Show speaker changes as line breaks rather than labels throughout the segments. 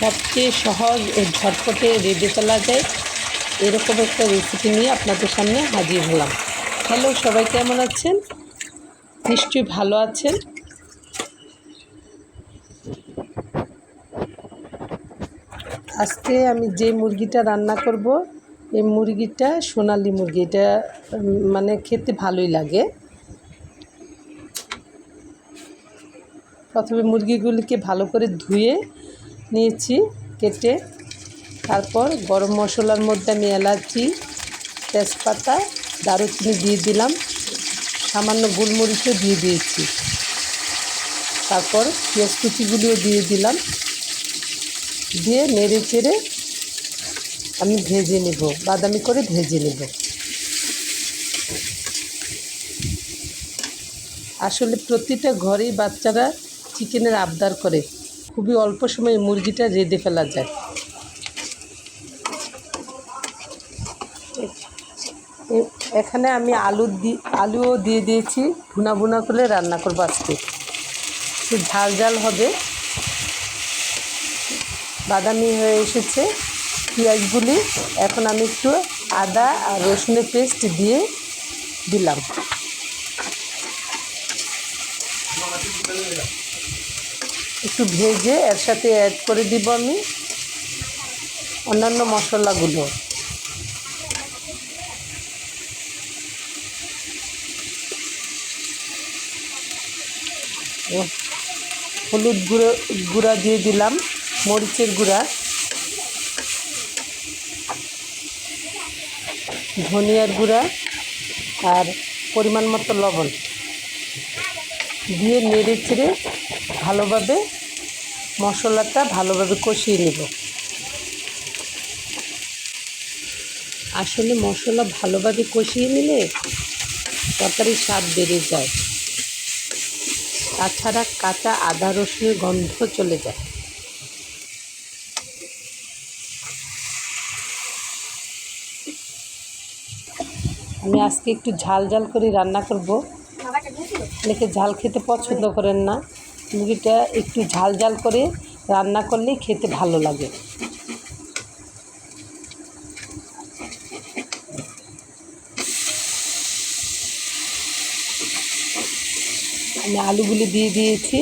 সবচেয়ে সহজ ও ঝটপটে রেডি ফেলা যায়। এরকম একটা রেসিপি নিয়ে আপনাদের সামনে হাজির হলাম। হ্যালো সবাই কেমন আছেন? নিশ্চয়ই ভালো আছেন। আজকে আমি যে মুরগিটা রান্না করব, এই মুরগিটা সোনালি মুরগি। এটা মানে খেতে ভালোই লাগে। প্রথমে মুরগিগুলিকে ভালো করে ধুয়ে নিয়েছি, কেটে তারপর গরম মশলার মধ্যে আমি এলাচি, তেজপাতা, দারুচিনি দিয়ে দিলাম। সামান্য গোলমরিচও দিয়ে দিয়েছি। তারপর পেঁয়াজ কুচিগুলিও দিয়ে দিলাম। দিয়ে নেড়ে চেড়ে আমি ভেজে নেব, বাদামি করে ভেজে নেব। আসলে প্রতিটা ঘরেই বাচ্চারা চিকেনের আবদার করে। খুবই অল্প সময়ে মুরগিটা রেঁধে ফেলা যায়। এখানে আমি আলু দি, আলুও দিয়ে দিয়েছি, ভুনা ভুনা করে রান্না করব আজকে। একটু ঝাল ঝাল হবে। বাদামি হয়ে এসেছে পেঁয়াজগুলি। এখন আমি একটু আদা আর রসুনের পেস্ট দিয়ে দিলাম। একটু ভেজে এর সাথে অ্যাড করে দিব আমি অন্যান্য মশলাগুলো। হলুদ গুঁড়ো, গুঁড়া দিয়ে দিলাম, মরিচের গুঁড়া। ধনিয়ার গুঁড়া আর পরিমাণ মতো লবণ। দিয়ে নেড়ে চেড়ে ভালোভাবে মশলাটা ভালোভাবে কষিয়ে নেব। আসলে মশলা ভালোভাবে কষিয়ে নিলে তরকারির স্বাদ বেড়ে যায়। তাছাড়া কাঁচা আদা রসুনের গন্ধ চলে যায়। আমি আজকে একটু ঝাল ঝাল করে রান্না করব। অনেকে ঝাল খেতে পছন্দ করেন না। মুরগিটা একটু ঝাল ঝাল করে রান্না করলেই খেতে ভালো লাগে। আমি আলুগুলি দিয়ে দিয়েছি।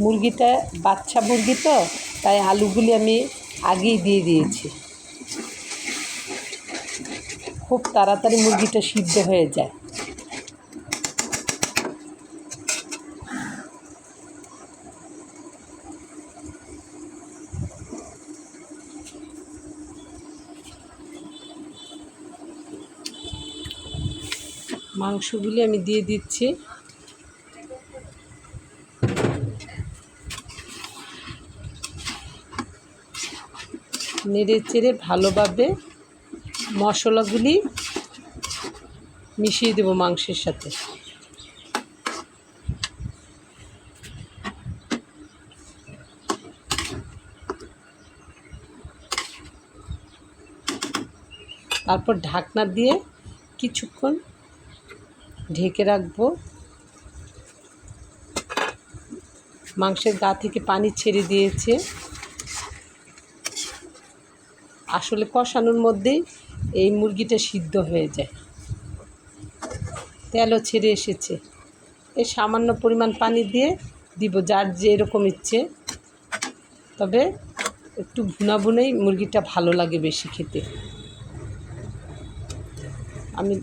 মুরগিটা বাচ্চা মুরগি তো, তাই আলুগুলি আমি আগেই দিয়ে দিয়েছি। খুব তাড়াতাড়ি মুরগিটা সিদ্ধ হয়ে যায়। মাংসগুলি আমি দিয়ে দিচ্ছি। নেড়ে চেড়ে ভালোভাবে মশলাগুলি মিশিয়ে দেবো মাংসের সাথে। তারপর ঢাকনা দিয়ে কিছুক্ষণ ঢেকে রাখব। মাংসের গা থেকে পানি ছেড়ে দিয়েছে। আসলে কষানোর মধ্যেই এই মুরগিটা সিদ্ধ হয়ে যায়। তেলও ছেড়ে এসেছে। এই সামান্য পরিমাণ পানি দিয়ে দিব, যার যে এরকম ইচ্ছে। তবে একটু ভুনা ভুনেই মুরগিটা ভালো লাগে বেশি খেতে। আমি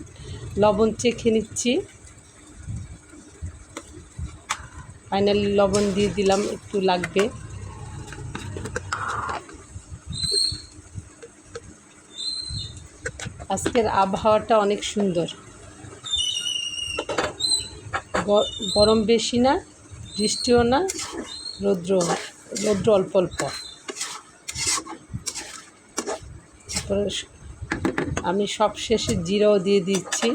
লবণ চেখে নিচ্ছি। ফাইনালি লবণ দিয়ে দিলাম, একটু লাগবে। আজকের আবহাওয়াটা অনেক সুন্দর। গরম বেশি না, বৃষ্টিও না রৌদ্র রৌদ্র অল্প অল্প। তারপরে আমি সব শেষে জিরাও দিয়ে দিচ্ছি।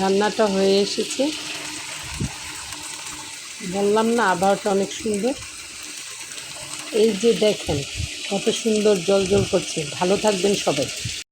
রান্নাটা হয়ে এসেছে। বললাম না, আবহাওয়াটা অনেক সুন্দর। এই যে দেখেন, কত সুন্দর জল জল করছে। ভালো থাকবেন সবাই।